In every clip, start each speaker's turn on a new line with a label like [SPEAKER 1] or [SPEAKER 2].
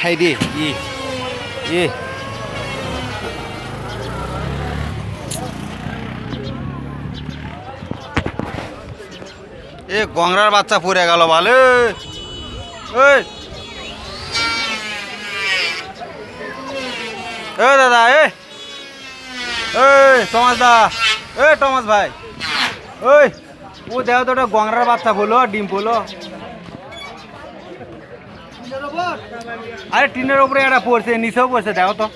[SPEAKER 1] High রে ই এ এ, গংরার বাচ্চা পড়ে গেল ভালো এই এ! দাদা, এ! এই টমাস দা, এ, টমাস ভাই, ওই! ও দেখো তো ওটা গংরার বাচ্চা বলো ডিম বলো আরে টিনের উপরে একটা পড়ছে, নিচেও পড়ছে, দেখো তো।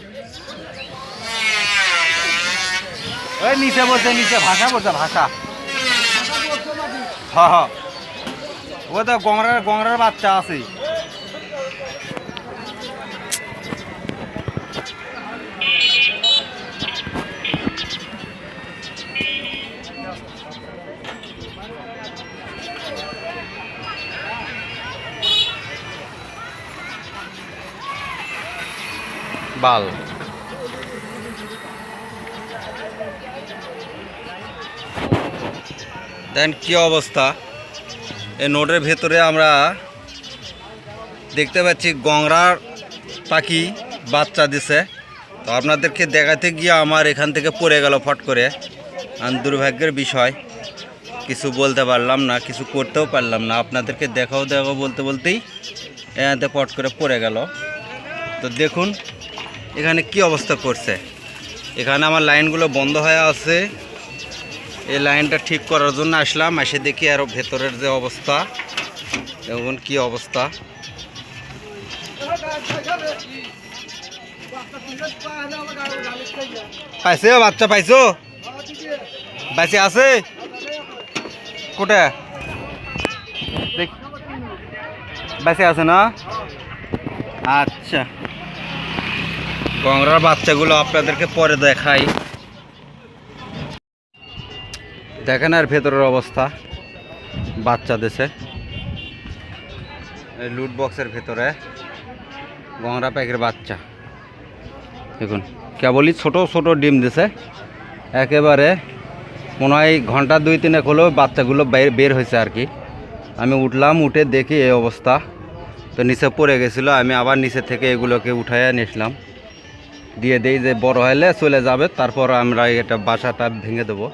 [SPEAKER 1] ওই নিচে পড়ছে, নিচে, ভাষা পড়ছে, ভাষা। হ ও তো গংরার গংরার বাচ্চা আছে। বাল। দেন কি অবস্থা? এই নোটের ভেতরে আমরা দেখতে পাচ্ছি গংরার পাখি বাচ্চা দিছে। তো আপনাদেরকে দেখাতে গিয়ে আমার এখান থেকে পড়ে গেল ফট করে। আর দুর্ভাগ্যের বিষয়, কিছু বলতে পারলাম না, কিছু করতেও পারলাম না। আপনাদেরকে দেখাও দেখাও বলতে বলতেই এতে পট করে পড়ে গেল। তো দেখুন এখানে কি অবস্থা করছে? এখানে আমার লাইনগুলো বন্ধ হয়ে আছে। এই লাইনটা ঠিক করার জন্য আসলাম, এসে দেখি আরও ভেতরের যে অবস্থা। এখন কি অবস্থা। পাইছে বাচ্চা, পাইছো? বাচ্চা আছে? কোথায় দেখ আছে না? আচ্ছা। গংরার বাচ্চাগুলো আপনাদেরকে পরে দেখাই। দেখেন আর ভেতরের অবস্থা, বাচ্চা দেশে লুট বক্সের ভেতরে গংরা প্যাকের বাচ্চা। দেখুন, কেবলই ছোট ছোট ডিম দিছে। একেবারে মনে হয় ঘণ্টা দুই তিনেক হলেও বাচ্চাগুলো বের হয়েছে আর কি। আমি উঠলাম, উঠে দেখি এই অবস্থা। তো নিচে পড়ে গেছিল, আমি আবার নিচে থেকে এগুলোকে উঠাইয়া নিয়েছিলাম দিয়ে দেই যে বড় হলে চলে যাবে তারপর আমরা এটা বাসাটা ভেঙে দেবো।